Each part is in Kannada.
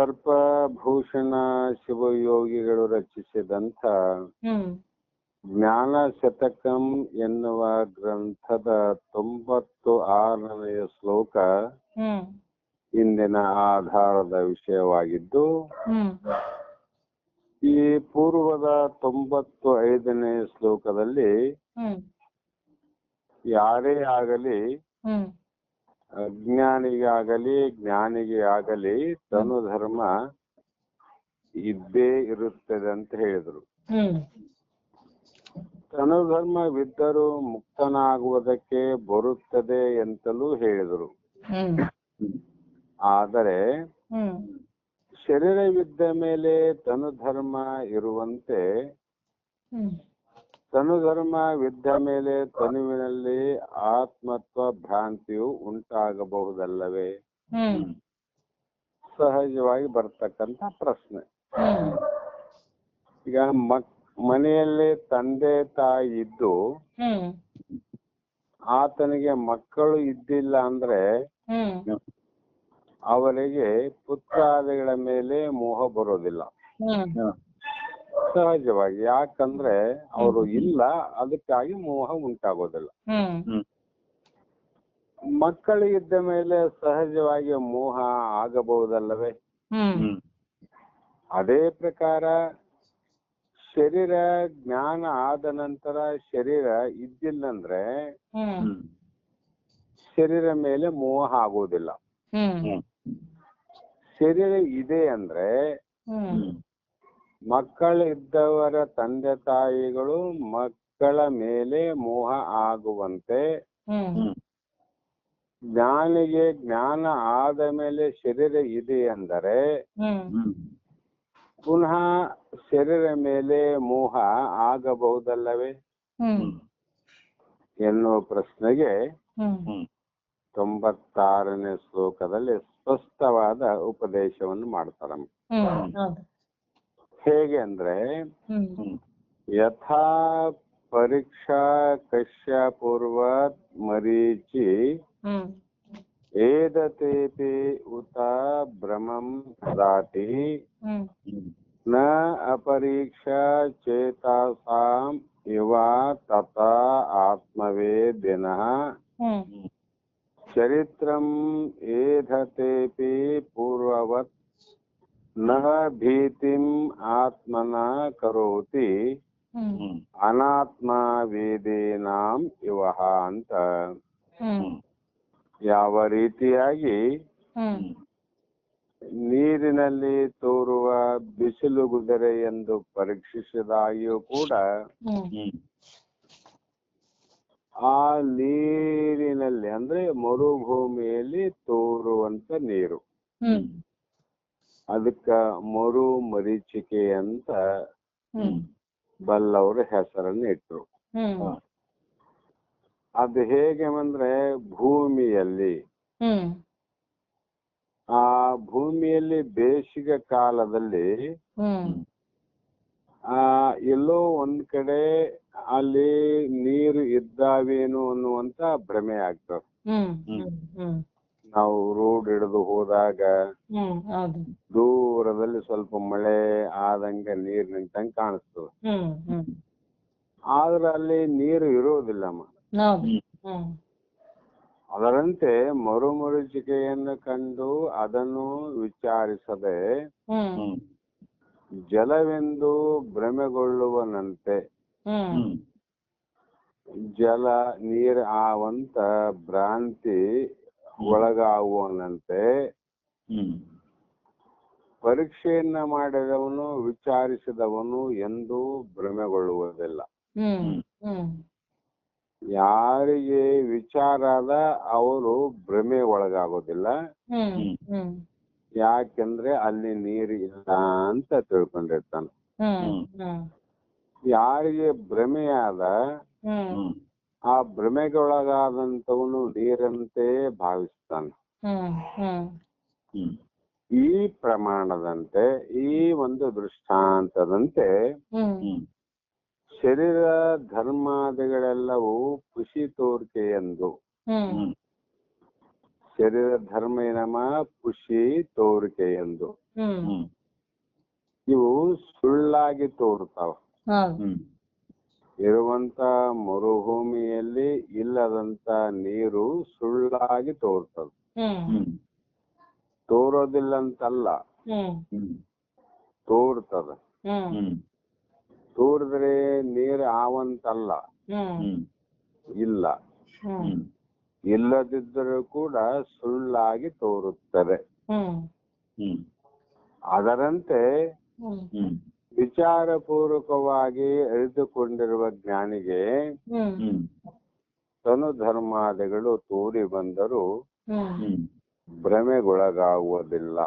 ಸರ್ಪಭೂಷಣ ಶಿವಯೋಗಿಗಳು ರಚಿಸಿದಂಥ ಜ್ಞಾನ ಶತಕಂ ಎನ್ನುವ ಗ್ರಂಥದ ತೊಂಬತ್ತು ಆರನೆಯ ಶ್ಲೋಕ ಇಂದಿನ ಆಧಾರದ ವಿಷಯವಾಗಿದ್ದು ಈ ಪೂರ್ವದ ತೊಂಬತ್ತು ಐದನೇ ಶ್ಲೋಕದಲ್ಲಿ ಯಾರೇ ಆಗಲಿ ಅಜ್ಞಾನಿಗೆ ಆಗಲಿ ಜ್ಞಾನಿಗೆ ಆಗಲಿ ತನು ಧರ್ಮ ಇದ್ದೇ ಇರುತ್ತದೆ ಅಂತ ಹೇಳಿದರು. ತನು ಧರ್ಮವಿದ್ದರೂ ಮುಕ್ತನಾಗುವುದಕ್ಕೆ ಬರುತ್ತದೆ ಅಂತಲೂ ಹೇಳಿದರು. ಆದರೆ ಶರೀರವಿದ್ದ ಮೇಲೆ ತನು ಧರ್ಮ ಇರುವಂತೆ ಹ್ಮ್ ಧರ್ಮ ಧರ್ಮವಿದ್ದ ಮೇಲೆ ತನುವಿನಲ್ಲಿ ಆತ್ಮತ್ವ ಭ್ರಾಂತಿಯು ಉಂಟಾಗಬಹುದಲ್ಲವೇ? ಹ್ಮ್. ಸಹಜವಾಗಿ ಬರ್ತಕ್ಕಂತ ಪ್ರಶ್ನೆ. ಹ್ಮ್. ಈಗ ಮಕ್ ಮನೆಯಲ್ಲಿ ತಂದೆ ತಾಯಿ ಇದ್ದು ಹ್ಮ್. ಆತನಿಗೆ ಮಕ್ಕಳು ಇದ್ದಿಲ್ಲ ಅಂದ್ರೆ ಹ್ಮ್. ಅವರಿಗೆ ಪುತ್ರಾದಿಗಳ ಮೇಲೆ ಮೋಹ ಬರೋದಿಲ್ಲ. ಹ್ಮ್. ಸಹಜವಾಗಿ. ಯಾಕಂದ್ರೆ ಅವರು ಇಲ್ಲ ಅದಕ್ಕಾಗಿ ಮೋಹ ಉಂಟಾಗೋದಿಲ್ಲ. ಮಕ್ಕಳಿಗಿದ್ದ ಮಕ್ಕಳಿದ್ದ ಮೇಲೆ ಸಹಜವಾಗಿ ಮೋಹ ಆಗಬಹುದಲ್ಲವೇ? ಹ್ಮ್. ಅದೇ ಪ್ರಕಾರ ಶರೀರ ಜ್ಞಾನ ಆದ ನಂತರ ಶರೀರ ಇದ್ದಿಲ್ಲಂದ್ರೆ ಅಂದ್ರೆ ಶರೀರ ಮೇಲೆ ಮೋಹ ಆಗೋದಿಲ್ಲ. ಹ್ಮ್. ಶರೀರ ಇದೆ ಅಂದ್ರೆ ಹ್ಮ್. ಮಕ್ಕಳಿದ್ದವರ ತಂದೆ ತಾಯಿಗಳು ಮಕ್ಕಳ ಮೇಲೆ ಮೋಹ ಆಗುವಂತೆ ಜ್ಞಾನಿಗೆ ಜ್ಞಾನ ಆದ ಮೇಲೆ ಶರೀರ ಇದೆ ಅಂದರೆ ಪುನಃ ಶರೀರ ಮೇಲೆ ಮೋಹ ಆಗಬಹುದಲ್ಲವೇ? ಎನ್ನುವ ಪ್ರಶ್ನೆಗೆ ಹ್ಮ್. ತೊಂಬತ್ತಾರನೇ ಶ್ಲೋಕದಲ್ಲಿ ಸ್ಪಷ್ಟವಾದ ಉಪದೇಶವನ್ನು ಮಾಡ್ತಾರೆ. ಹೇಗೆ ಅಂದ್ರೆ ಹ್ಮ್ ಯಥಾ ಪರೀಕ್ಷಾ ಕಶ್ಯ ಪೂರ್ವತ್ ಮರೀಚಿ ಹ್ಮ್ ಏದತೇಪಿ ಉತ ಭ್ರಮಂ ದಾಟಿ ಹ್ಮ್ ನ ಅಪರೀಕ್ಷಾ ಚೇತಾಸಾಂ ಇವ ತತ ಆತ್ಮವೇದಿನಃ ಹ್ಮ್ ಚರಿತ್ರಂ ಭೀತಿಂ ಆತ್ಮನ ಕರೋತಿ ಹ್ಮ್ ಅನಾತ್ಮ ವೇದೇನಾಂ ಇವಹ ಅಂತ ಯಾವ ರೀತಿಯಾಗಿ ನೀರಿನಲ್ಲಿ ತೋರುವ ಬಿಸಿಲು ಗುದರೆ ಎಂದು ಪರೀಕ್ಷಿಸಿದಾಗಿಯೂ ಕೂಡ ಆ ನೀರಿನಲ್ಲಿ ಅಂದ್ರೆ ಮರುಭೂಮಿಯಲ್ಲಿ ತೋರುವಂತ ನೀರು. ಅದಕ್ಕ ಮರು ಮರೀಚಿಕೆ ಅಂತ ಹ್ಮ್. ಹೆಸರನ್ನ ಹೆಸರನ್ನು ಇಟ್ರು. ಅದ್ ಹೇಗೆ ಅಂದ್ರೆ ಭೂಮಿಯಲ್ಲಿ ಹ್ಮ್. ಆ ಭೂಮಿಯಲ್ಲಿ ಬೇಸಿಗೆ ಕಾಲದಲ್ಲಿ ಹ್ಮ್. ಆ ಎಲ್ಲೋ ಒಂದ್ ಕಡೆ ಅಲ್ಲಿ ನೀರು ಇದ್ದಾವೇನು ಅನ್ನುವಂತ ಭ್ರಮೆ ಆಗ್ತದೆ. ಹ್ಮ್. ಹ್ಮ್. ಹ್ಮ್. ನಾವು ರೋಡ್ ಹಿಡಿದು ಹೋದಾಗ ಹ್ಮ್ ಹೌದು. ದೂರದಲ್ಲಿ ಸ್ವಲ್ಪ ಮಳೆ ಆದಂಗ ನೀರ್ ನಿಂತಂಗ ಕಾಣಿಸ್ತದೆ. ಹ್ಮ್ ಹ್ಮ್. ಆದ್ರೆ ಅಲ್ಲಿ ನೀರು ಇರೋದಿಲ್ಲಮ್ಮ ಹೌದು ಹ್ಮ್. ಅದರಂತೆ ಮರುಮರುಚಿಕೆಯನ್ನು ಕಂಡು ಅದನ್ನು ವಿಚಾರಿಸದೆ ಹ್ಮ್. ಜಲವೆಂದು ಭ್ರಮೆಗೊಳ್ಳುವನಂತೆ. ಹ್ಮ್. ಜಲ ನೀರ್ ಆವಂತ ಭ್ರಾಂತಿ ಒಳಗಾಗುವನಂತೆ ಪರೀಕ್ಷೆಯನ್ನ ಮಾಡಿದವನು ವಿಚಾರಿಸಿದವನು ಎಂದು ಭ್ರಮೆಗೊಳ್ಳುವುದಿಲ್ಲ. ಯಾರಿಗೆ ವಿಚಾರ ಅದ ಅವರು ಭ್ರಮೆ ಒಳಗಾಗೋದಿಲ್ಲ ಯಾಕೆಂದ್ರೆ ಅಲ್ಲಿ ನೀರು ಇಲ್ಲ ಅಂತ ತಿಳ್ಕೊಂಡಿರ್ತಾನೆ. ಯಾರಿಗೆ ಭ್ರಮೆ ಆದ ಹ್ಮ್. ಆ ಭ್ರಮೆಗೊಳಗಾದಂತವನು ನೀರಂತೆ ಭಾವಿಸ್ತಾನ. ಈ ಪ್ರಮಾಣದಂತೆ ಈ ಒಂದು ದೃಷ್ಟಾಂತದಂತೆ ಶರೀರ ಧರ್ಮಾದಿಗಳೆಲ್ಲವೂ ಖುಷಿ ತೋರಿಕೆ ಎಂದು. ಶರೀರ ಧರ್ಮ ಏನಮ್ಮ? ಖುಷಿ ತೋರಿಕೆ ಎಂದು. ಇವು ಸುಳ್ಳಾಗಿ ತೋರ್ತಾವ. ಹ್ಮ್. ಇರುವಂತ ಮರುಭೂಮಿಯಲ್ಲಿ ಇಲ್ಲದಂತ ನೀರು ಸುಳ್ಳಾಗಿ ತೋರ್ತದೆ. ತೋರೋದಿಲ್ಲ ಅಂತಲ್ಲ ತೋರ್ತದ. ತೋರಿದ್ರೆ ನೀರು ಆವಂತಲ್ಲ. ಇಲ್ಲ. ಇಲ್ಲದಿದ್ದರೂ ಕೂಡ ಸುಳ್ಳಾಗಿ ತೋರುತ್ತದೆ. ಹ್ಮ್. ಹ್ಮ್. ಅದರಂತೆ ವಿಚಾರಪೂರ್ವಕವಾಗಿ ಅರಿತುಕೊಂಡಿರುವ ಜ್ಞಾನಿಗೆ ತನು ಧರ್ಮಾದಿಗಳು ತೋರಿ ಬಂದರೂ ಭ್ರಮೆಗೊಳಗಾಗುವುದಿಲ್ಲ.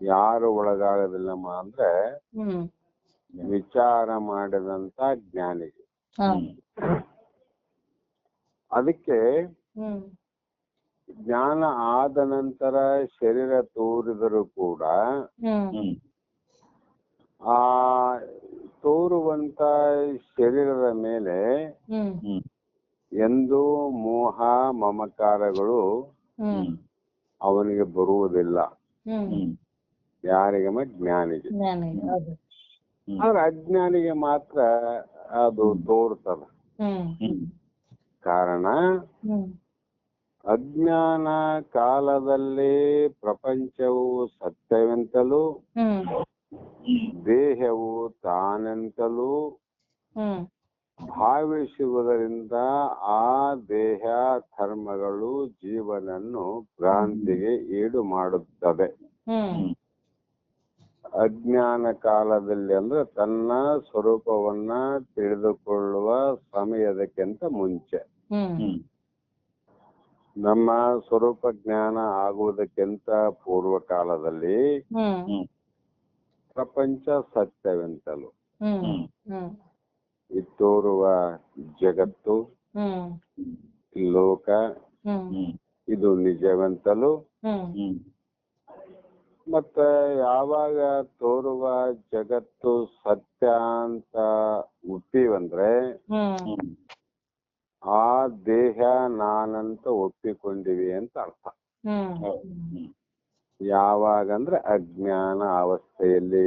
ಯಾರು ಒಳಗಾಗೋದಿಲ್ಲಮ್ಮ ಅಂದ್ರೆ ಹ್ಮ್. ವಿಚಾರ ಮಾಡಿದಂತ ಜ್ಞಾನಿಗೆ. ಅದಕ್ಕೆ ಹ್ಮ್. ಜ್ಞಾನ ಆದ ನಂತರ ಶರೀರ ತೋರಿದರೂ ಕೂಡ ಆ ತೋರುವಂತ ಶರೀರದ ಮೇಲೆ ಎಂದು ಮೋಹ ಮಮಕಾರಗಳು ಅವನಿಗೆ ಬರುವುದಿಲ್ಲ. ಯಾರಿಗೆ ಜ್ಞಾನಿಗೆ. ಆದ್ರೆ ಅಜ್ಞಾನಿಗೆ ಮಾತ್ರ ಅದು ತೋರ್ತದ. ಹ್ಮ್. ಹ್ಮ್. ಕಾರಣ ಹ್ಮ್. ಅಜ್ಞಾನ ಕಾಲದಲ್ಲಿ ಪ್ರಪಂಚವು ಸತ್ಯವೆಂತಲೂ ಹ್ಮ್. ದೇಹವು ತಾನೆಂತಲೂ ಹ್ಮ್. ಭಾವಿಸುವುದರಿಂದ ಆ ದೇಹ ಧರ್ಮಗಳು ಜೀವನನ್ನು ಭ್ರಾಂತಿಗೆ ಈಡು ಮಾಡುತ್ತದೆ. ಹ್ಮ್. ಅಜ್ಞಾನ ಕಾಲದಲ್ಲಿ ಅಂದ್ರೆ ತನ್ನ ಸ್ವರೂಪವನ್ನ ತಿಳಿದುಕೊಳ್ಳುವ ಸಮಯದಕ್ಕಿಂತ ಮುಂಚೆ. ನಮ್ಮ ಸ್ವರೂಪ ಜ್ಞಾನ ಆಗುವುದಕ್ಕಿಂತ ಪೂರ್ವ ಕಾಲದಲ್ಲಿ ಪ್ರಪಂಚ ಸತ್ಯವೆಂತಲೂ. ಹ್ಮ್. ಹ್ಮ್. ಹ್ಮ್. ತೋರುವ ಜಗತ್ತು ಹ್ಮ್. ಲೋಕ ಇದು ನಿಜವೆಂತಲೂ. ಮತ್ತೆ ಯಾವಾಗ ತೋರುವ ಜಗತ್ತು ಸತ್ಯ ಅಂತ ಒಪ್ಪಿವಂದ್ರೆ ಆ ದೇಹ ನಾನಂತ ಒಪ್ಪಿಕೊಂಡಿವಿ ಅಂತ ಅರ್ಥ. ಹ್ಮ್ ಅಂದ್ರೆ ಯಾವಾಗಂದ್ರೆ ಅಜ್ಞಾನ ಅವಸ್ಥೆಯಲ್ಲಿ.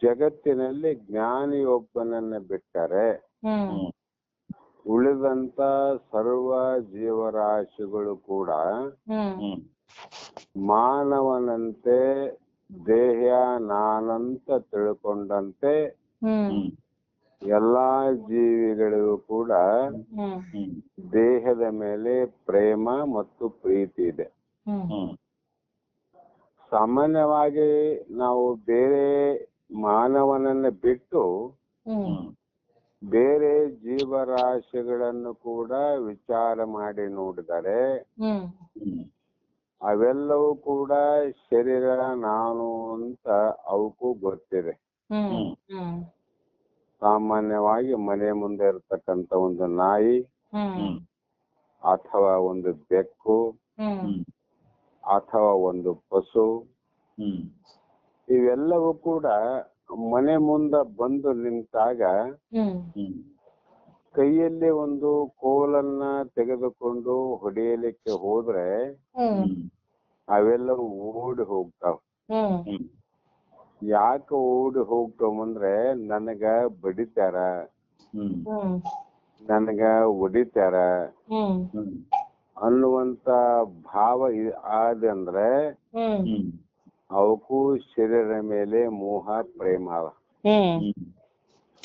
ಜಗತ್ತಿನಲ್ಲಿ ಜ್ಞಾನಿ ಜಗತ್ತಿನಲ್ಲಿ ಜ್ಞಾನಿಯೊಬ್ಬನನ್ನ ಬಿಟ್ಟರೆ ಉಳಿದಂತ ಸರ್ವ ಜೀವರಾಶಿಗಳು ಕೂಡ ಮಾನವನಂತೆ ದೇಹ ನಾನಂತ ತಿಳ್ಕೊಂಡಂತೆ ಎಲ್ಲಾ ಜೀವಿಗಳಿಗೂ ಕೂಡ ದೇಹದ ಮೇಲೆ ಪ್ರೇಮ ಮತ್ತು ಪ್ರೀತಿ ಇದೆ. ಸಾಮಾನ್ಯವಾಗಿ ನಾವು ಬೇರೆ ಮಾನವನನ್ನ ಬಿಟ್ಟು ಬೇರೆ ಜೀವರಾಶಿಗಳನ್ನು ಕೂಡ ವಿಚಾರ ಮಾಡಿ ನೋಡಿದರೆ ಅವೆಲ್ಲವೂ ಕೂಡ ಶರೀರ ನಾನು ಅಂತ ಅವಕ್ಕೂ ಗೊತ್ತಿದೆ. ಸಾಮಾನ್ಯವಾಗಿ ಮನೆ ಮುಂದೆ ಇರತಕ್ಕಂತ ಒಂದು ನಾಯಿ ಅಥವಾ ಒಂದು ಬೆಕ್ಕು ಅಥವಾ ಒಂದು ಪಶು ಹ್ಮ್. ಇವೆಲ್ಲವೂ ಕೂಡ ಮನೆ ಮುಂದ ಬಂದು ನಿಂತಾಗ ಕೈಯಲ್ಲಿ ಒಂದು ಕೋಲನ್ನ ತೆಗೆದುಕೊಂಡು ಹೊಡೆಯಲಿಕ್ಕೆ ಹೋದ್ರೆ ಅವೆಲ್ಲವೂ ಓಡಿ ಹೋಗ್ತಾವ. ಯಾಕ ಓಡಿ ಹೋಗ್ತಾವಂದ್ರೆ ನನಗ ಬಡಿತಾರ. ನನಗ ಹೊಡಿತಾರ. ಅನ್ನುವಂತ ಭಾವ ಆದಂದ್ರೆ ಅವಕ್ಕೂ ಶರೀರ ಮೇಲೆ ಮೋಹ ಪ್ರೇಮ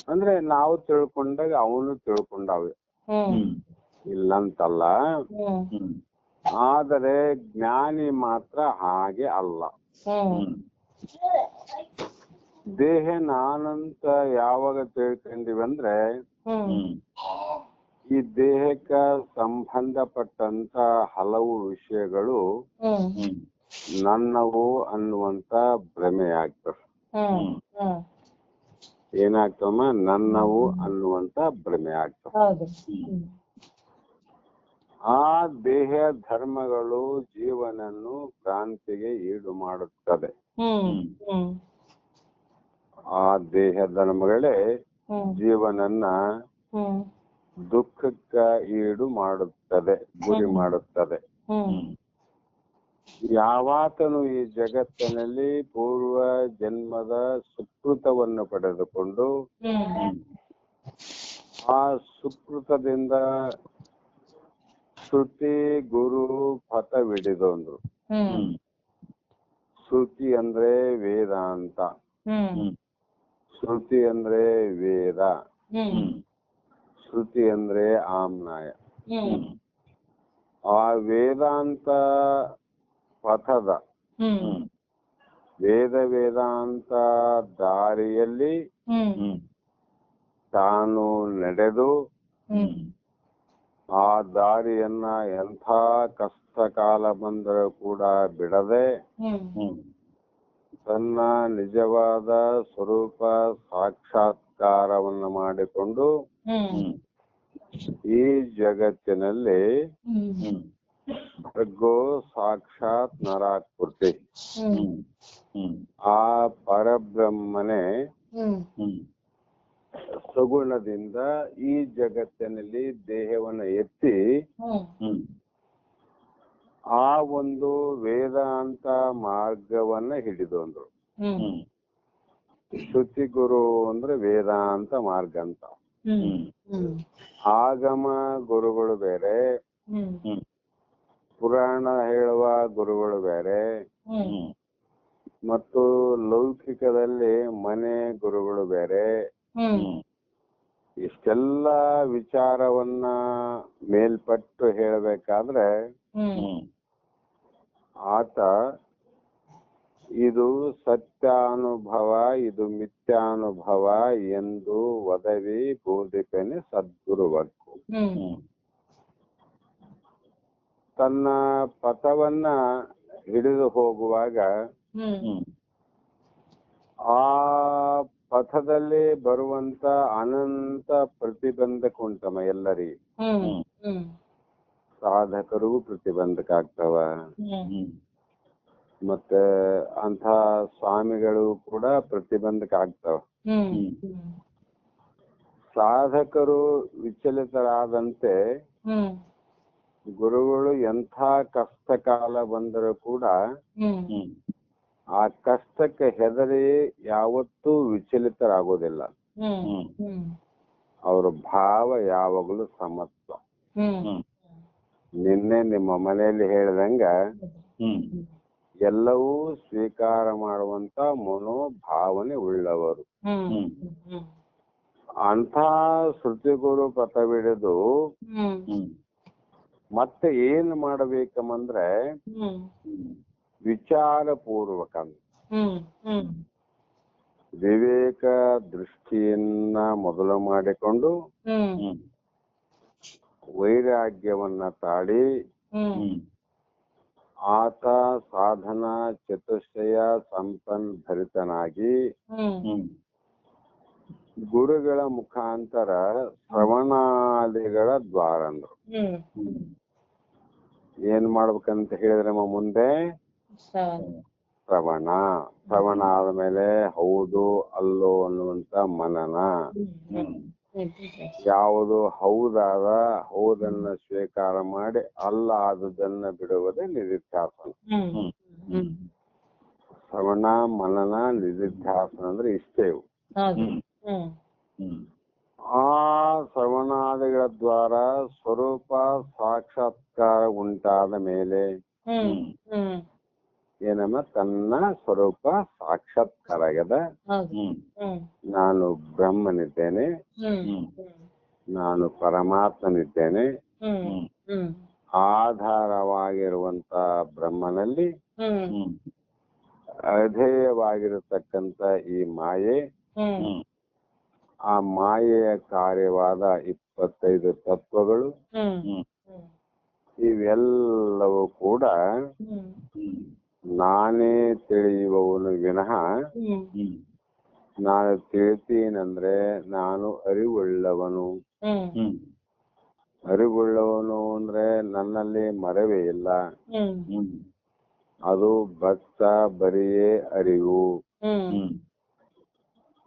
ಅಂದ್ರೆ ನಾವು ತಿಳ್ಕೊಂಡಾಗ ಅವನು ತಿಳ್ಕೊಂಡಾವೆ. ಇಲ್ಲಂತಲ್ಲ. ಆದರೆ ಜ್ಞಾನಿ ಮಾತ್ರ ಹಾಗೆ ಅಲ್ಲ. ದೇಹ ನಾನಂತ ಯಾವಾಗ ತಿಳ್ಕೊಂಡಿವಂದ್ರೆ ಈ ದೇಹಕ್ಕ ಸಂಬಂಧಪಟ್ಟಂತ ಹಲವು ವಿಷಯಗಳು ನನ್ನವು ಅನ್ನುವಂತ ಭ್ರಮೆ ಆಗ್ತದೆ ಏನಾಗ್ತಮ್ಮ ನನ್ನವು ಅನ್ನುವಂತ ಭ್ರಮೆ ಆಗ್ತದೆ ಆ ದೇಹ ಧರ್ಮಗಳು ಜೀವನನ್ನು ಕ್ರಾಂತಿಗೆ ಈಡು ಮಾಡುತ್ತದೆ. ಆ ದೇಹ ಧರ್ಮಗಳೇ ಜೀವನನ್ನ ದುಃಖಕ್ಕ ಈಡು ಮಾಡುತ್ತದೆ ಗುರಿ ಮಾಡುತ್ತದೆ. ಯಾವಾತನು ಈ ಜಗತ್ತಿನಲ್ಲಿ ಪೂರ್ವ ಜನ್ಮದ ಸುಕೃತವನ್ನು ಪಡೆದುಕೊಂಡು ಆ ಸುಕೃತದಿಂದ ಶ್ರುತಿ ಗುರು ಪಥವಿಡಿದೊಂದ್ರು ಶ್ರುತಿ ಅಂದ್ರೆ ವೇದಾಂತ ಶ್ರುತಿ ಅಂದ್ರೆ ವೇದ. ಶ್ರುತಿ ಅಂದ್ರೆ ಆಮ್ನಾಯ ಆ ವೇದಾಂತ ಪಥದ ವೇದ ವೇದಾಂತ ದಾರಿಯಲ್ಲಿ ತಾನು ನಡೆದು ಆ ದಾರಿಯನ್ನ ಎಂಥ ಕಷ್ಟ ಕಾಲ ಬಂದರೂ ಕೂಡ ಬಿಡದೆ ತನ್ನ ನಿಜವಾದ ಸ್ವರೂಪ ಸಾಕ್ಷಾತ್ಕಾರವನ್ನು ಮಾಡಿಕೊಂಡು ಈ ಜಗತ್ತಿನಲ್ಲಿ ಭರ್ಗೋ ಸಾಕ್ಷಾತ್ ನರಾಕೃತಿ. ಆ ಪರಬ್ರಹ್ಮನೆ ಹ್ಮ್. ಹ್ಮ್. ಸಗುಣದಿಂದ ಈ ಜಗತ್ತಿನಲ್ಲಿ ದೇಹವನ್ನು ಎತ್ತಿ ಆ ಒಂದು ವೇದಾಂತ ಮಾರ್ಗವನ್ನ ಹಿಡಿದೊಂದ್ರು ಶ್ರುತಿ ಗುರು ಅಂದ್ರೆ ವೇದಾಂತ ಮಾರ್ಗ ಅಂತ. ಆಗಮ ಗುರುಗಳು ಬೇರೆ. ಪುರಾಣ ಹೇಳುವ ಗುರುಗಳು ಬೇರೆ. ಮತ್ತು ಲೌಕಿಕದಲ್ಲಿ ಮನೆ ಗುರುಗಳು ಬೇರೆ. ಇಷ್ಟೆಲ್ಲ ವಿಚಾರವನ್ನ ಮೇಲ್ಪಟ್ಟು ಹೇಳಬೇಕಾದ್ರೆ ಆತ ಇದು ಸತ್ಯಾನುಭವ ಇದು ಮಿಥ್ಯಾನುಭವ ಎಂದು ಒದವಿ ಬೋಧಿಕನೇ ಸದ್ಗುರುವಕ್ಕು ತನ್ನ ಪಥವನ್ನ ಹಿಡಿದು ಹೋಗುವಾಗ ಆ ಪಥದಲ್ಲಿ ಬರುವಂತ ಅನಂತ ಪ್ರತಿಬಂಧಕ ಉಂಟಮ್ಮ ಎಲ್ಲರಿ. ಹ್ಮ್. ಹ್ಮ್. ಹ್ಮ್. ಸಾಧಕರಿಗೂ ಪ್ರತಿಬಂಧಕ ಆಗ್ತವ. ಮತ್ತೆ ಅಂತ ಸ್ವಾಮಿಗಳು ಕೂಡ ಪ್ರತಿಬಂಧಕ ಆಗ್ತಾವ ಸಾಧಕರು ವಿಚಲಿತರಾದಂತೆ ಹ್ಮ್. ಗುರುಗಳು ಎಂಥ ಕಷ್ಟ ಕಾಲ ಬಂದರೂ ಕೂಡ ಆ ಕಷ್ಟಕ್ಕೆ ಹೆದರಿ ಯಾವತ್ತೂ ವಿಚಲಿತರಾಗೋದಿಲ್ಲ. ಅವರ ಹ್ಮ್. ಹ್ಮ್. ಅವ್ರ ಭಾವ ಯಾವಾಗಲೂ ಸಮತ್ವ. ನಿನ್ನೆ ನಿಮ್ಮ ಮನೆಯಲ್ಲಿ ಹೇಳ್ದಂಗ ಹ್ಮ್. ಎಲ್ಲವೂ ಸ್ವೀಕಾರ ಮಾಡುವಂತ ಮನೋಭಾವನೆ ಉಳ್ಳವರು. ಅಂತ ಶ್ರುತಿಗುರು ಪಥವಿಡಿದು ಹ್ಮ್. ಮತ್ತೆ ಏನ್ ಮಾಡಬೇಕಂದ್ರೆ ವಿಚಾರ ಪೂರ್ವಕ ಹ್ಮ್. ಹ್ಮ್. ವಿವೇಕ ದೃಷ್ಟಿಯನ್ನ ಮೊದಲು ಮಾಡಿಕೊಂಡು ವೈರಾಗ್ಯವನ್ನ ತಾಳಿ ಆತ ಸಾಧನಾ ಚತುಷ್ಟಯ ಸಂಪನ್ ಭರಿತನಾಗಿ ಹ್ಮ್. ಹ್ಮ್. ಗುರುಗಳ ಮುಖಾಂತರ ಶ್ರವಣಾದಿಗಳ ದ್ವಾರ ಅಂದ್ರು ಏನ್ ಮಾಡ್ಬೇಕಂತ ಹೇಳಿದ್ರಮ್ಮ ಮುಂದೆ? ಶ್ರವಣ. ಶ್ರವಣ. ಆದ್ಮೇಲೆ ಹೌದು ಅಲ್ಲೋ ಅನ್ನುವಂತ ಮನನ. ಯಾವುದು ಹೌದಾದ ಹೌದನ್ನ ಸ್ವೀಕಾರ ಮಾಡಿ ಅಲ್ಲ ಆದುದನ್ನ ಬಿಡುವುದೇ ನಿಧಿಧ್ಯಾಸನ. ಶ್ರವಣ ಮನನ ನಿಧಿಧ್ಯಾಸನ ಅಂದ್ರೆ ಇಷ್ಟೇವು ಹೌದು. ಹ್ಮ್. ಹ್ಮ್. ಹ್ಮ್. ಆ ಶ್ರವಣಾದಿಗಳ ದ್ವಾರ ಸ್ವರೂಪ ಸಾಕ್ಷಾತ್ಕಾರ ಉಂಟಾದ ಮೇಲೆ ಹ್ಮ್. ಹ್ಮ್. ಏನಮ್ಮ ತನ್ನ ಸ್ವರೂಪ ಸಾಕ್ಷಾತ್ಕಾರ ಆಗ್ಯದ ನಾನು ಬ್ರಹ್ಮನಿದ್ದೇನೆ. ಹ್ಮ್. ಹ್ಮ್. ನಾನು ಪರಮಾತ್ಮನಿದ್ದೇನೆ. ಆಧಾರವಾಗಿರುವಂತ ಬ್ರಹ್ಮನಲ್ಲಿ ಹ್ಮ್. ಹ್ಮ್. ಅಧೇಯವಾಗಿರತಕ್ಕಂತ ಈ ಮಾಯೆ. ಆ ಮಾಯೆಯ ಕಾರ್ಯವಾದ ಇಪ್ಪತ್ತೈದು ತತ್ವಗಳು. ಇವೆಲ್ಲವೂ ಕೂಡ ನಾನೇ ತಿಳಿಯುವವನು ವಿನಃ ನಾನು ತಿಳಿತೀನಂದ್ರೆ ನಾನು ಅರಿವುಳ್ಳವನು. ಅರಿವುಳ್ಳವನು ಅಂದ್ರೆ ನನ್ನಲ್ಲಿ ಮರವೇ ಇಲ್ಲ. ಅದು ಭಕ್ತ ಬರಿಯೇ ಅರಿವು.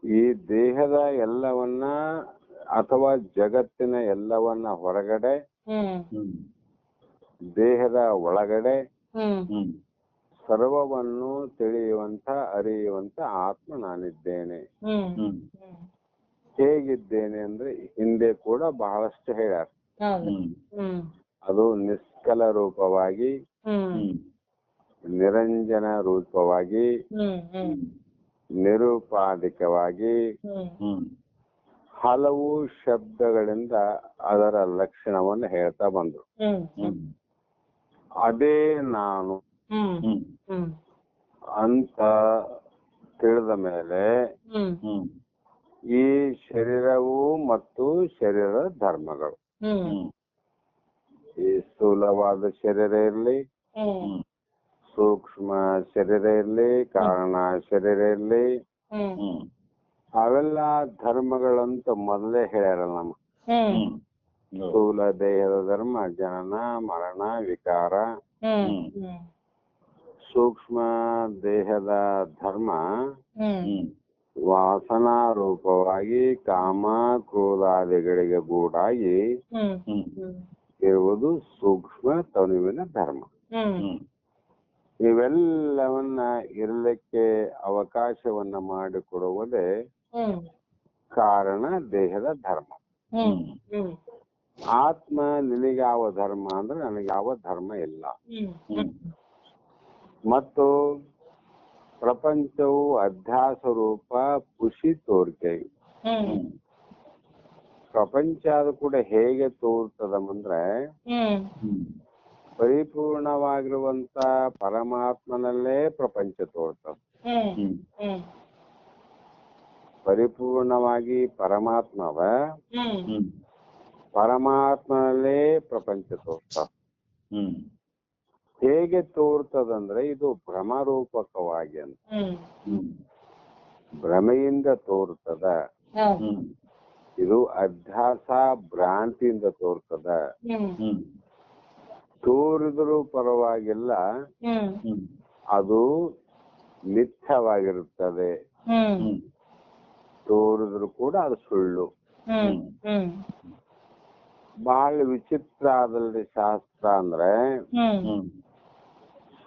ಈ ದೇಹದ ಎಲ್ಲವನ್ನ ಅಥವಾ ಜಗತ್ತಿನ ಎಲ್ಲವನ್ನ ಹೊರಗಡೆ ದೇಹದ ಒಳಗಡೆ ಸರ್ವವನ್ನು ತಿಳಿಯುವಂತ ಅರಿಯುವಂತ ಆತ್ಮ ನಾನಿದ್ದೇನೆ. ಹೇಗಿದ್ದೇನೆ ಅಂದ್ರೆ ಹಿಂದೆ ಕೂಡ ಬಹಳಷ್ಟು ಹೇಳ್ಯಾರ. ಅದು ನಿಷ್ಕಲ ರೂಪವಾಗಿ ನಿರಂಜನ ರೂಪವಾಗಿ ಹ್ಮ್. ಹ್ಮ್. ನಿರುಪಾಧಿಕವಾಗಿ ಹಲವು ಶಬ್ದಗಳಿಂದ ಅದರ ಲಕ್ಷಣವನ್ನು ಹೇಳ್ತಾ ಬಂದ್ರು. ಅದೇ ನಾನು ಅಂತ ತಿಳಿದ ಮೇಲೆ ಈ ಶರೀರವು ಮತ್ತು ಶರೀರ ಧರ್ಮಗಳು. ಈ ಸ್ಥೂಲವಾದ ಶರೀರ ಇರಲಿ ಹ್ಮ್. ಸೂಕ್ಷ್ಮ ಶರೀರ ಇರಲಿ ಕಾರಣ ಶರೀರ ಇರಲಿ ಅವೆಲ್ಲ ಧರ್ಮಗಳಂತ ಮೊದಲೇ ಹೇಳ್ಯಾರ ನಮ್ಮ. ಸ್ಥೂಲ ದೇಹದ ಧರ್ಮ ಜನನ ಮರಣ ವಿಕಾರ. ಹ್ಮ್. ಹ್ಮ್. ಸೂಕ್ಷ್ಮ ದೇಹದ ಧರ್ಮ ವಾಸನಾರೂಪವಾಗಿ ಹ್ಮ್. ವಾಸನಾ ರೂಪವಾಗಿ ಕಾಮ ಕ್ರೋಧಾದಿಗಳಿಗೆ ಗೂಡಾಗಿ ಇರುವುದು ಸೂಕ್ಷ್ಮ ತನುವಿನ ಧರ್ಮ. ಇವೆಲ್ಲವನ್ನ ಇರಲಿಕ್ಕೆ ಅವಕಾಶವನ್ನ ಮಾಡಿಕೊಡುವುದೇ ಕಾರಣ ದೇಹದ ಧರ್ಮ. ಆತ್ಮ ನಿನಗೆ ಯಾವ ಧರ್ಮ ಅಂದ್ರೆ ನನಗೆ ಯಾವ ಧರ್ಮ ಇಲ್ಲ. ಮತ್ತು ಪ್ರಪಂಚವು ಅಧ್ಯಾಸ ರೂಪ ಖುಷಿ ತೋರಿಕೆ ಪ್ರಪಂಚ ಅದು ಕೂಡ ಹೇಗೆ ತೋರ್ತದವಂದ್ರೆ ಹ್ಮ್ ಹ್ಮ್. ಪರಿಪೂರ್ಣವಾಗಿರುವಂತ ಪರಮಾತ್ಮನಲ್ಲೇ ಪ್ರಪಂಚ ತೋರ್ತದ ಹ್ಮ್. ಹ್ಮ್. ಹ್ಮ್. ಪರಿಪೂರ್ಣವಾಗಿ ಪರಮಾತ್ಮವ ಪರಮಾತ್ಮನಲ್ಲೇ ಪ್ರಪಂಚ ತೋರ್ತದ ಹ್ಮ್. ಹೇಗೆ ತೋರ್ತದಂದ್ರೆ ಇದು ಭ್ರಮರೂಪಕವಾಗಿ ಅಂತ. ಭ್ರಮೆಯಿಂದ ತೋರ್ತದ. ಇದು ಅಧ್ಯಾಸ ಭ್ರಾಂತಿಯಿಂದ ತೋರ್ತದ. ತೋರಿದ್ರು ಪರವಾಗಿಲ್ಲ. ಅದು ಮಿಥ್ಯವಾಗಿರುತ್ತದೆ. ತೋರಿದ್ರು ಕೂಡ ಅದು ಸುಳ್ಳು. ಬಹಳ ವಿಚಿತ್ರ ಆದಲ್ಲಿ ಶಾಸ್ತ್ರ ಅಂದ್ರೆ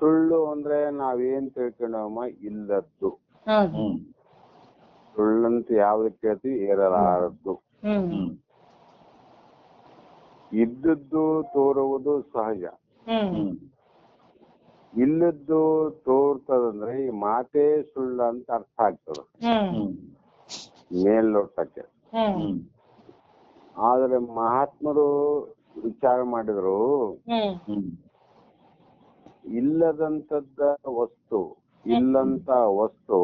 ಸುಳ್ಳು ಅಂದ್ರೆ ನಾವೇನ್ ತಿಳ್ಕೊಂಡವಮ್ಮ? ಇಲ್ಲದ್ದು. ಸುಳ್ಳಂತ ಯಾವ್ದಕ್ಕೆ ಕೇಳ್ತೀವಿ? ಏರಲಾರದ್ದು ಇದ್ದದ್ದು ತೋರುವುದು ಸಹಜ. ಇಲ್ಲದ್ದು ತೋರ್ತದಂದ್ರೆ ಈ ಮಾತೇ ಸುಳ್ಳು ಅಂತ ಅರ್ಥ ಆಗ್ತದ. ಹ್ಮ್. ನೋಟಕ್ಕೆ ಮೇಲ್ನೋಟಕ್ಕೆ. ಆದ್ರೆ ಮಹಾತ್ಮರು ವಿಚಾರ ಮಾಡಿದ್ರು. ಇಲ್ಲದಂತದ್ದ ವಸ್ತು ಇಲ್ಲಂತ ವಸ್ತು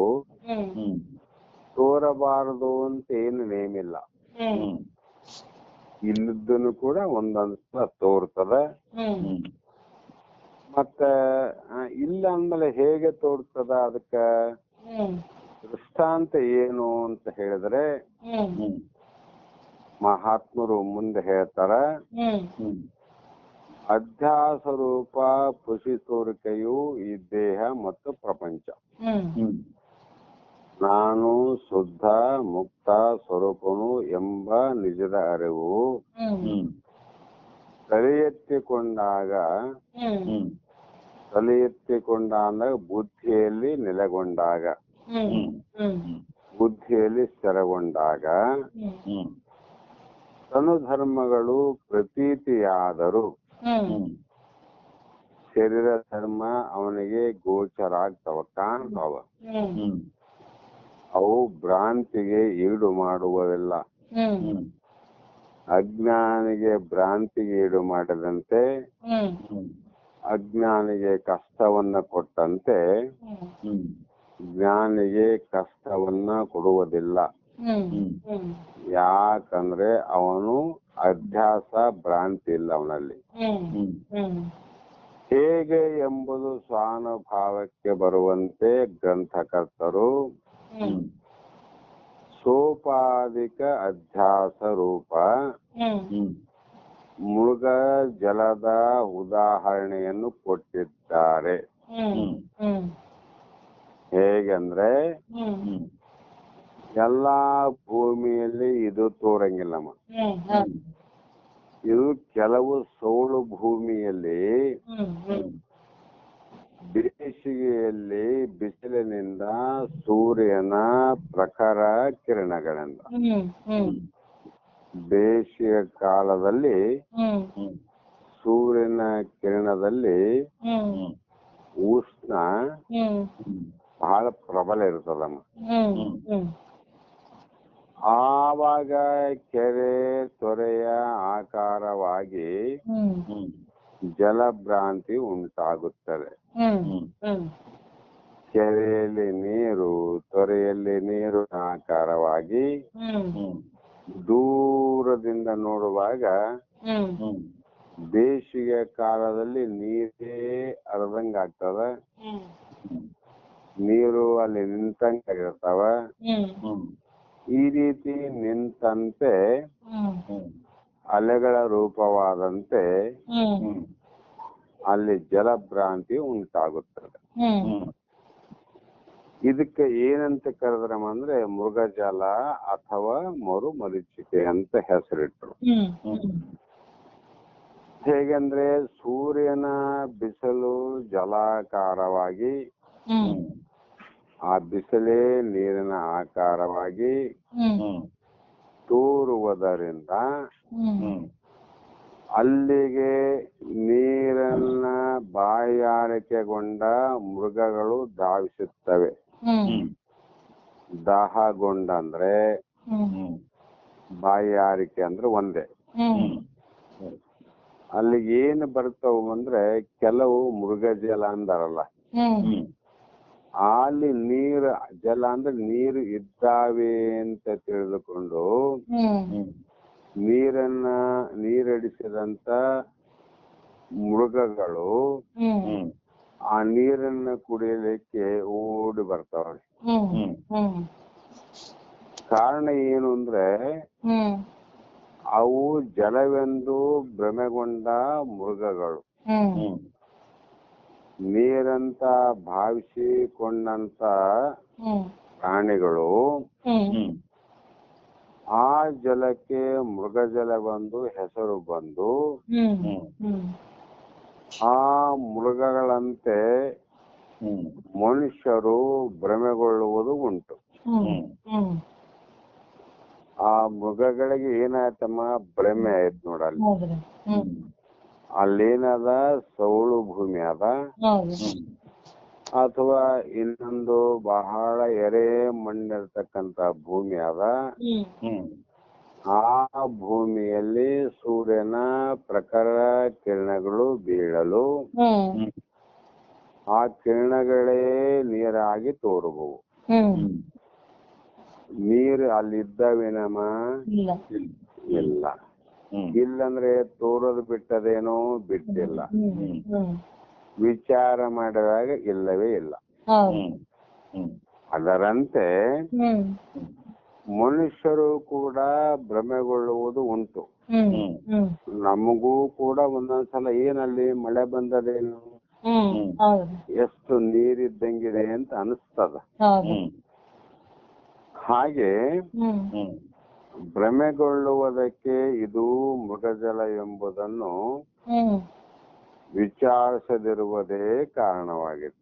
ತೋರಬಾರದು ಅಂತ ಏನು ನೇಮಿಲ್ಲ ಇಲ್ಲದನ್ನು ಕೂಡ ಒಂದೊಂದ್ಸಲ ತೋರ್ತದ. ಮತ್ತೆ ಆ, ಇಲ್ಲ ಅಂದ್ಮೇಲೆ ಹೇಗೆ ತೋರ್ತದ ಅದಕ್ಕ? ಹ್ಮ್. ದೃಷ್ಟಾಂತ ಏನು ಅಂತ ಹೇಳಿದ್ರೆ ಮಹಾತ್ಮರು ಮುಂದೆ ಹೇಳ್ತಾರ ಅಧ್ಯಾಸ ರೂಪ ಖುಷಿ ತೋರಿಕೆಯು ಈ ದೇಹ ಮತ್ತು ಪ್ರಪಂಚ. ನಾನು ಶುದ್ಧ ಮುಕ್ತ ಸ್ವರೂಪನು ಎಂಬ ನಿಜದ ಅರಿವು ತಲೆಯೆತ್ತಿಕೊಂಡಾಗ ಹ್ಮ್. ತಲೆ ಎತ್ತಿಕೊಂಡಾಗ ಬುದ್ಧಿಯಲ್ಲಿ ನೆಲೆಗೊಂಡಾಗ ಹ್ಮ್. ಹ್ಮ್. ಹ್ಮ್. ಬುದ್ಧಿಯಲ್ಲಿ ಸ್ಥಿರಗೊಂಡಾಗ ಹ್ಮ್. ತನು ಧರ್ಮಗಳು ಪ್ರತೀತಿಯಾದರೂ. ಶರೀರ ಧರ್ಮ ಅವನಿಗೆ ಗೋಚರ ಆಗ್ತಾವ ಕಾಣ್ತಾವ ಅವು ಭ್ರಾಂತಿಗೆ ಈಡು ಮಾಡುವವೆಲ್ಲ. ಅಜ್ಞಾನಿಗೆ ಭ್ರಾಂತಿಗೆ ಈಡು ಮಾಡದಂತೆ ಅಜ್ಞಾನಿಗೆ ಕಷ್ಟವನ್ನ ಕೊಟ್ಟಂತೆ ಜ್ಞಾನಿಗೆ ಕಷ್ಟವನ್ನ ಕೊಡುವುದಿಲ್ಲ. ಯಾಕಂದ್ರೆ ಅವನು ಅಧ್ಯಾಸ ಭ್ರಾಂತಿ ಇಲ್ಲ ಅವನಲ್ಲಿ ಹ್ಮ್ ಹ್ಮ್. ಹ್ಮ್. ಹೇಗೆ ಎಂಬುದು ಸ್ವಾನುಭಾವಕ್ಕೆ ಬರುವಂತೆ ಗ್ರಂಥಕರ್ತರು ಹ್ಮ್. ಸೋಪಾದಿಕ ಅಧ್ಯಾಸ ರೂಪ ಮೃಗ ಜಲದ ಉದಾಹರಣೆಯನ್ನು ಕೊಟ್ಟಿದ್ದಾರೆ. ಹ್ಮ್ ಹ್ಮ್. ಹೇಗೆಂದ್ರೆ ಎಲ್ಲಾ ಭೂಮಿಯಲ್ಲಿ ಇದು ತೋರಂಗಿಲ್ಲಮ್ಮ ಹ್ಮ್ ಹೌದು ಇದು ಕೆಲವು ಸೌಳು ಭೂಮಿಯಲ್ಲಿ ಬೇಸಿಗೆಯಲ್ಲಿ ಬಿಸಿಲಿನಿಂದ ಸೂರ್ಯನ ಪ್ರಖರ ಕಿರಣಗಳಿಂದ. ಹ್ಮ್ ಹ್ಮ್. ಬೇಸಿಗೆ ಕಾಲದಲ್ಲಿ ಹ್ಮ್. ಸೂರ್ಯನ ಕಿರಣದಲ್ಲಿ ಹ್ಮ್. ಉಷ್ಣ ಹ್ಮ್. ಬಹಳ ಪ್ರಬಲ ಇರ್ತದಮ್ಮ. ಹ್ಮ್ ಹ್ಮ್. ಆವಾಗ ಕೆರೆ ತೊರೆಯ ಆಕಾರವಾಗಿ ಜಲಭ್ರಾಂತಿ ಉಂಟಾಗುತ್ತದೆ. ಕೆರೆಯಲ್ಲಿ ನೀರು ತೊರೆಯಲ್ಲಿ ನೀರು ಆಕಾರವಾಗಿ ದೂರದಿಂದ ನೋಡುವಾಗ ಬೇಸಿಗೆ ಕಾಲದಲ್ಲಿ ನೀರೇ ಅರ್ಧಂಗ ಆಗ್ತದ ನೀರು ಅಲ್ಲಿ ನಿಂತಂಗ ಇರ್ತಾವ. ಈ ರೀತಿ ನಿಂತಂತೆ ಅಲೆಗಳ ರೂಪವಾದಂತೆ ಅಲ್ಲಿ ಜಲಭ್ರಾಂತಿ ಉಂಟಾಗುತ್ತದೆ. ಇದಕ್ಕೆ ಏನಂತ ಕರೆದ್ರ ಅಂದ್ರೆ ಮೃಗಜಲ ಅಥವಾ ಮರು ಮರೀಚಿಕೆ ಅಂತ ಹೆಸರಿಟ್ರು. ಹೇಗೆಂದ್ರೆ ಸೂರ್ಯನ ಬಿಸಿಲು ಜಲಾಕಾರವಾಗಿ ಹ್ಮ್. ಆ ಬಿಸಿಲೇ ನೀರಿನ ಆಕಾರವಾಗಿ ತೋರುವುದರಿಂದ ಅಲ್ಲಿಗೆ ನೀರನ್ನ ಬಾಯಾರಿಕೆಗೊಂಡ ಮೃಗಗಳು ಧಾವಿಸುತ್ತವೆ. ದಾಹಗೊಂಡ ಅಂದ್ರೆ ಬಾಯಾರಿಕೆ ಅಂದ್ರೆ ಒಂದೇ. ಅಲ್ಲಿಗೆ ಏನು ಬರ್ತಾವು ಅಂದ್ರೆ ಕೆಲವು ಮೃಗಜಲ ಅಂದಾರಲ್ಲ ಅಲ್ಲಿ ನೀರು ಜಲ ಅಂದ್ರೆ ನೀರು ಇದ್ದಾವೆ ಅಂತ ತಿಳಿದುಕೊಂಡು ನೀರನ್ನ ನೀರಡಿಸಿದಂತ ಮೃಗಗಳು ಆ ನೀರನ್ನ ಕುಡಿಯಲಿಕ್ಕೆ ಓಡಿ ಬರ್ತಾವೆ ಕಾರಣ ಏನು ಅಂದ್ರೆ ಅವು ಜಲವೆಂದು ಭ್ರಮೆಗೊಂಡ ಮೃಗಗಳು. ನೀರಂತ ಭಾವಿಸಿಕೊಂಡಂತ ಹ್ಮ್. ಪ್ರಾಣಿಗಳು ಆ ಜಲಕ್ಕೆ ಮೃಗ ಹೆಸರು ಬಂದು ಹೆಸರು ಹ್ಮ್. ಹ್ಮ್. ಆ ಮೃಗಗಳಂತೆ ಹ್ಮ್. ಮನುಷ್ಯರು ಭ್ರಮೆಗೊಳ್ಳುವುದು ಉಂಟು. ಹ್ಮ್. ಹ್ಮ್. ಆ ಮೃಗಗಳಿಗೆ ಏನಾಯ್ತಮ್ಮ? ಭ್ರಮೆ ಆಯ್ತು ನೋಡಲ್ಲಿ. ಅಲ್ಲೇನದ? ಸೌಳು ಭೂಮಿ ಅದ. ಅಥವಾ ಇನ್ನೊಂದು ಬಹಳ ಎರೆ ಮಣ್ಣಿರ್ತಕ್ಕಂತ ಭೂಮಿ ಅದ. ಆ ಭೂಮಿಯಲ್ಲಿ ಸೂರ್ಯನ ಪ್ರಖರ ಕಿರಣಗಳು ಬೀಳಲು ಆ ಕಿರಣಗಳೇ ನೀರಾಗಿ ತೋರುವವು. ನೀರ್ ಅಲ್ಲಿ ನೀರು ಅಲ್ಲಿದ್ದವೇನಮ್ಮ? ಇಲ್ಲ. ಇಲ್ಲಂದ್ರೆ ತೋರದ್ ಬಿಟ್ಟದೇನೋ ಬಿಟ್ಟಿಲ್ಲ. ವಿಚಾರ ಮಾಡಿದಾಗ ಇಲ್ಲವೇ ಇಲ್ಲ. ಅದರಂತೆ ಮನುಷ್ಯರು ಕೂಡ ಭ್ರಮೆಗೊಳ್ಳುವುದು ಉಂಟು. ನಮಗೂ ಕೂಡ ಒಂದೊಂದ್ಸಲ ಏನಲ್ಲಿ ಮಳೆ ಬಂದದೇನು? ಎಷ್ಟು ನೀರಿದ್ದಂಗಿದೆ ಅಂತ ಅನಿಸ್ತದ. ಹಾಗೆ ಭ್ರಮೆಗೊಳ್ಳುವುದಕ್ಕೆ ಇದು ಮೃಗಜಲ ಎಂಬುದನ್ನು ಹ್ಮ್. ವಿಚಾರಿಸದಿರುವುದೇ ಕಾರಣವಾಗಿದೆ.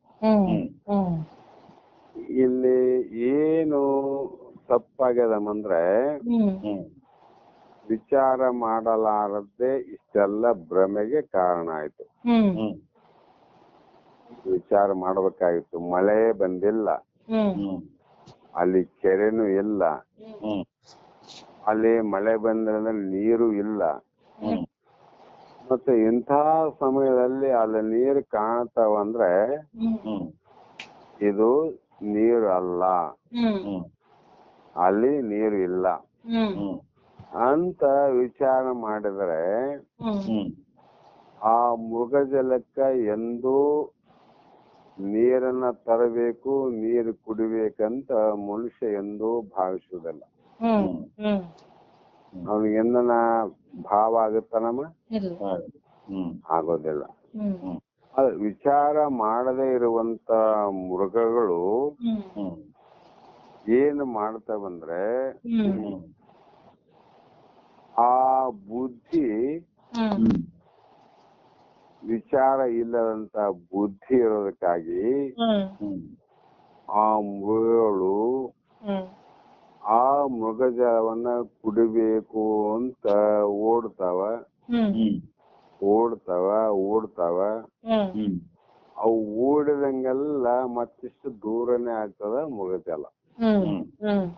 ಇಲ್ಲಿ ಏನು ತಪ್ಪಾಗ್ಯದ ಅಂದ್ರೆ ಹ್ಮ್. ವಿಚಾರ ಮಾಡಲಾರದೆ ಇಷ್ಟೆಲ್ಲ ಭ್ರಮೆಗೆ ಕಾರಣ ಆಯ್ತು. ವಿಚಾರ ಮಾಡಬೇಕಾಗಿತ್ತು. ಮಳೆ ಬಂದಿಲ್ಲ. ಅಲ್ಲಿ ಕೆರೆನೂ ಇಲ್ಲ. ಹ್ಮ್. ಅಲ್ಲಿ ಮಳೆ ಬಂದ್ರೆ ನೀರು ಇಲ್ಲ. ಮತ್ತೆ ಇಂಥ ಸಮಯದಲ್ಲಿ ಅಲ್ಲಿ ನೀರು ಕಾಣ್ತಾವಂದ್ರೆ ಇದು ನೀರು ಅಲ್ಲ. ಅಲ್ಲಿ ನೀರು ಇಲ್ಲ. ಅಂತ ವಿಚಾರ ಮಾಡಿದ್ರೆ ಆ ಮೃಗಜಲಕ್ಕ ಎಂದೂ ನೀರನ್ನ ತರಬೇಕು ನೀರು ಕುಡಿಬೇಕಂತ ಮನುಷ್ಯ ಎಂದೂ ಭಾವಿಸುವುದಿಲ್ಲ. ಅವನಿಗೆ ಎಂದನ ಭಾವ ಆಗುತ್ತಾನಮ್ಮ ಆಗೋದಿಲ್ಲ. ಹ್ಮ್. ಅದು ವಿಚಾರ ಮಾಡದೆ ಇರುವಂತ ಮೃಗಗಳು ಏನು ಮಾಡ್ತಾವಂದ್ರೆ ಬಂದ್ರೆ ಹ್ಮ್. ಆ ಬುದ್ಧಿ ವಿಚಾರ ಇಲ್ಲದಂತ ಬುದ್ಧಿ ಇರೋದಕ್ಕಾಗಿ ಆ ಮೃಗಗಳು ಹ್ಮ್. ಆ ಮೃಗಜಲವನ್ನ ಕುಡಿಬೇಕು ಅಂತ ಓಡ್ತಾವ. ಓಡ್ತಾವ ಓಡ್ತಾವ. ಅವು ಓಡಿದಂಗೆಲ್ಲ ಮತ್ತಿಷ್ಟು ದೂರನೇ ಆಗ್ತದ ಮೃಗಜಲ. ಹ್ಮ್. ಹ್ಮ್. ಹ್ಮ್.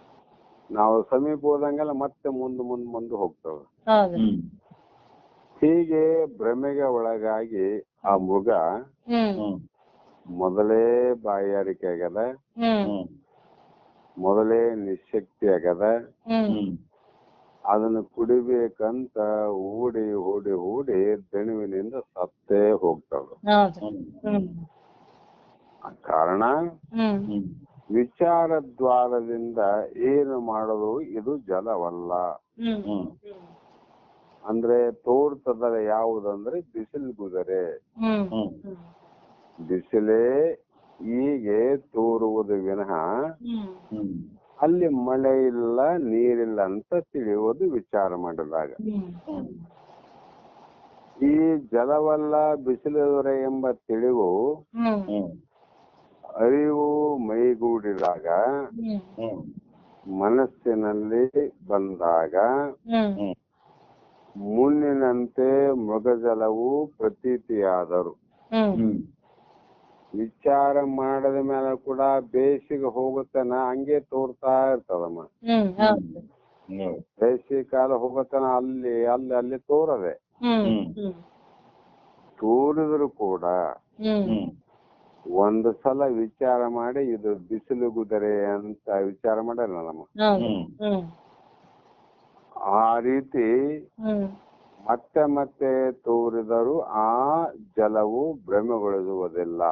ನಾವು ಸಮೀಪ ಹೋದಂಗೆಲ್ಲ ಮತ್ತೆ ಮುಂದೆ ಮುಂದ್ ಮುಂದೆ ಹೋಗ್ತಾವ ಹೌದು. ಹ್ಮ್. ಹೀಗೆ ಭ್ರಮೆಗೆ ಒಳಗಾಗಿ ಆ ಮೃಗ ಮೊದಲೇ ಬಾಯಾರಿಕೆ ಆಗ್ಯದ ಮೊದಲೇ ನಿಶಕ್ತಿ ಆಗದ ಅದನ್ನ ಕುಡಿಬೇಕಂತ ಹೂಡಿ ಹೂಡಿ ಹೂಡಿ ದಣಿವಿನಿಂದ ಸತ್ತೇ ಹೋಗ್ತಾವ ಆ ಕಾರಣ? ವಿಚಾರ ದ್ವಾರದಿಂದ ಏನು ಮಾಡೋದು? ಇದು ಜಲವಲ್ಲ. ಅಂದ್ರೆ ತೋರ್ತದ ಯಾವುದಂದ್ರೆ ಬಿಸಿಲು ಗುದರೆ. ಬಿಸಿಲೇ ಹೀಗೆ ತೋರುವುದು ವಿನಃ ಅಲ್ಲಿ ಮಳೆ ಇಲ್ಲ ನೀರಿಲ್ಲ ಅಂತ ತಿಳಿಯುವುದು ವಿಚಾರ ಮಾಡಿದಾಗ. ಹ್ಮ್. ಈ ಜಲವಲ್ಲ ಬಿಸಿಲುದರೆ ಎಂಬ ತಿಳಿವು ಅರಿವು ಮೈಗೂಡಿದಾಗ ಮನಸ್ಸಿನಲ್ಲಿ ಬಂದಾಗ ಮುನ್ನಿನಂತೆ ಮೃಗಜಲವು ಪ್ರತೀತಿಯಾದರು. ವಿಚಾರ ಮಾಡದ ಮೇಲೆ ಕೂಡ ಬೇಸಿಗೆ ಹೋಗುತ್ತನ ಹಂಗೆ ತೋರ್ತಾ ಇರ್ತದಮ್ಮ. ಹ್ಮ್ ಹೌದು. ಬೇಸಿಗೆ ಕಾಲ ಹೋಗತನ ಅಲ್ಲಿ ಅಲ್ಲಿ ಅಲ್ಲಿ ತೋರದೆ. ಹ್ಮ್ ಹ್ಮ್. ಹ್ಮ್. ತೋರಿದ್ರು ಕೂಡ ಒಂದ್ ಹ್ಮ್. ಒಂದು ಸಲ ವಿಚಾರ ಮಾಡಿ ಇದು ಬಿಸಿಲು ಗುದರೆ ಅಂತ ವಿಚಾರ ಮಾಡಲ್ಲ ನಮ್ಮ. ಆ ರೀತಿ ಹ್ಮ್. ಮತ್ತೆ ಮತ್ತೆ ತೋರಿದರೂ ಆ ಜಲವು ಭ್ರಮೆಗೊಳಿಸುವುದಿಲ್ಲ.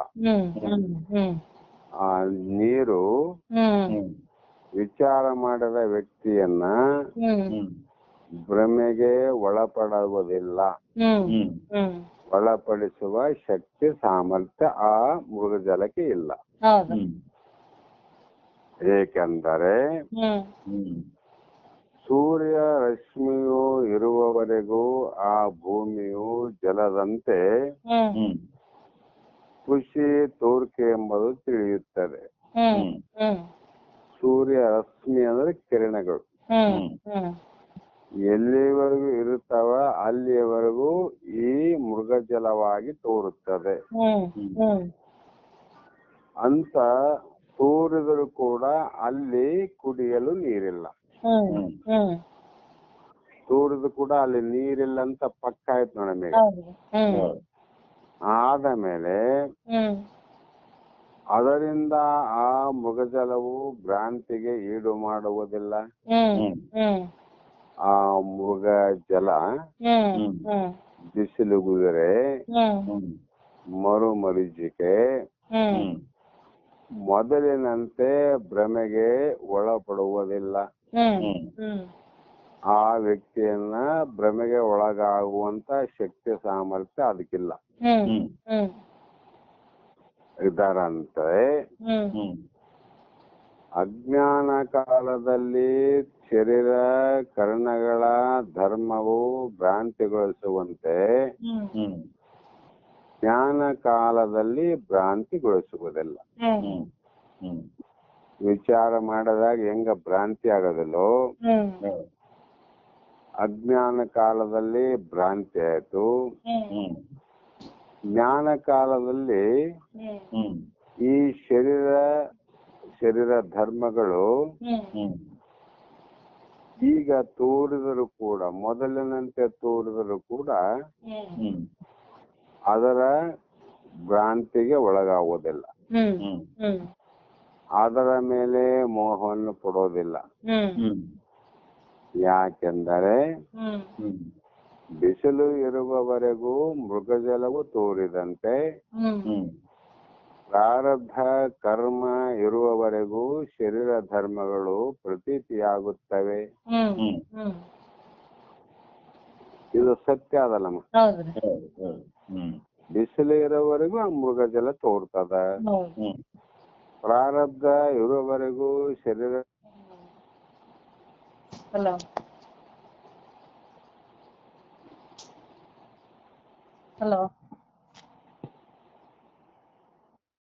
ಆ ನೀರು ವಿಚಾರ ಮಾಡಿದ ವ್ಯಕ್ತಿಯನ್ನ ಭ್ರಮೆಗೆ ಒಳಪಡುವುದಿಲ್ಲ. ಹ್ಮ್ ಹ್ಮ್. ಹ್ಮ್. ಒಳಪಡಿಸುವ ಶಕ್ತಿ ಸಾಮರ್ಥ್ಯ ಆ ಮೃಗಜಲಕ್ಕೆ ಇಲ್ಲ. ಏಕೆಂದರೆ ಸೂರ್ಯ ರಶ್ಮಿಯು ಇರುವವರೆಗೂ ಆ ಭೂಮಿಯು ಜಲದಂತೆ ಖುಷಿ ತೋರ್ಕೆ ಎಂಬುದು ತಿಳಿಯುತ್ತದೆ. ಸೂರ್ಯ ರಶ್ಮಿ ಅಂದ್ರೆ ಕಿರಣಗಳು. ಎಲ್ಲಿವರೆಗೂ ಇರುತ್ತವ ಅಲ್ಲಿಯವರೆಗೂ ಈ ಮೃಗಜಲವಾಗಿ ತೋರುತ್ತದೆ. ಅಂತ ತೋರಿದರೂ ಕೂಡ ಅಲ್ಲಿ ಕುಡಿಯಲು ನೀರಿಲ್ಲ. ತೋರಿದ್ರು ಕೂಡ ಅಲ್ಲಿ ನೀರಿಲ್ಲ ಅಂತ ಪಕ್ಕ ಆಯ್ತು ಹ್ಮ್. ಹೌದು. ಆದ ಮೇಲೆ ಅದರಿಂದ ಆ ಮೃಗಜಲವು ಭ್ರಾಂತಿಗೆ ಈಡು ಮಾಡುವುದಿಲ್ಲ. ಆ ಮೃಗ ಜಲ ಬಿಸಿಲುಗುದರೆ ಹ್ಮ್. ಬಿಸಿಲು ಗುದರೆ ಹ್ಮ್. ಹ್ಮ್. ಮರು ಮರೀಚಿಕೆ ಹ್ಮ್. ಹ್ಮ್. ಮೊದಲಿನಂತೆ ಭ್ರಮೆಗೆ ಒಳಪಡುವುದಿಲ್ಲ. ಆ ವ್ಯಕ್ತಿಯನ್ನ ಭ್ರಮೆಗೆ ಒಳಗಾಗುವಂತ ಶಕ್ತಿ ಸಾಮರ್ಥ್ಯ ಅದಕ್ಕಿಲ್ಲ. ಹ್ಮ್ ಹ್ಮ್. ಹ್ಮ್. ಇದರಂತೆ. ಅಜ್ಞಾನ ಕಾಲದಲ್ಲಿ ಶರೀರ ಕರ್ಣಗಳ ಧರ್ಮವು ಭ್ರಾಂತಿಗೊಳಿಸುವಂತೆ ಜ್ಞಾನ ಕಾಲದಲ್ಲಿ ಭ್ರಾಂತಿಗೊಳಿಸುವುದಿಲ್ಲ. ಹ್ಮ್. ಹ್ಮ್ ಹ್ಮ್. ವಿಚಾರ ಮಾಡಿದಾಗ ಹೆಂಗ ಭ್ರಾಂತಿ ಆಗೋದಿಲ್ಲೋ? ಅಜ್ಞಾನ ಕಾಲದಲ್ಲಿ ಭ್ರಾಂತಿ ಆಯ್ತು. ಜ್ಞಾನ ಕಾಲದಲ್ಲಿ ಈ ಶರೀರ ಶರೀರ ಧರ್ಮಗಳು ಈಗ ತೋರಿದರೂ ಕೂಡ ಮೊದಲಿನಂತೆ ತೋರಿದರೂ ಕೂಡ ಅದರ ಭ್ರಾಂತಿಗೆ ಹ್ಮ್. ಅದರ ಮೇಲೆ ಮೋಹವನ್ನು ಕೊಡೋದಿಲ್ಲ. ಯಾಕೆಂದರೆ ಬಿಸಿಲು ಇರುವವರೆಗೂ ಮೃಗಜಲವು ತೋರಿದಂತೆ ಪ್ರಾರಬ್ಧ ಕರ್ಮ ಇರುವವರೆಗೂ ಶರೀರ ಧರ್ಮಗಳು ಪ್ರತೀತಿಯಾಗುತ್ತವೆ. ಹ್ಮ್. ಹ್ಮ್. ಹ್ಮ್. ಇದು ಸತ್ಯ ಅದಲ್ಲಮ್ಮ ಬಿಸಿಲು ಇರೋವರೆಗೂ ಆ ಮೃಗಜಲ ತೋರ್ತದ. ಪ್ರಾರಬ್ಧ ಇರುವವರೆಗೂ ಶರೀರ ಹಲೋ ಹಲೋ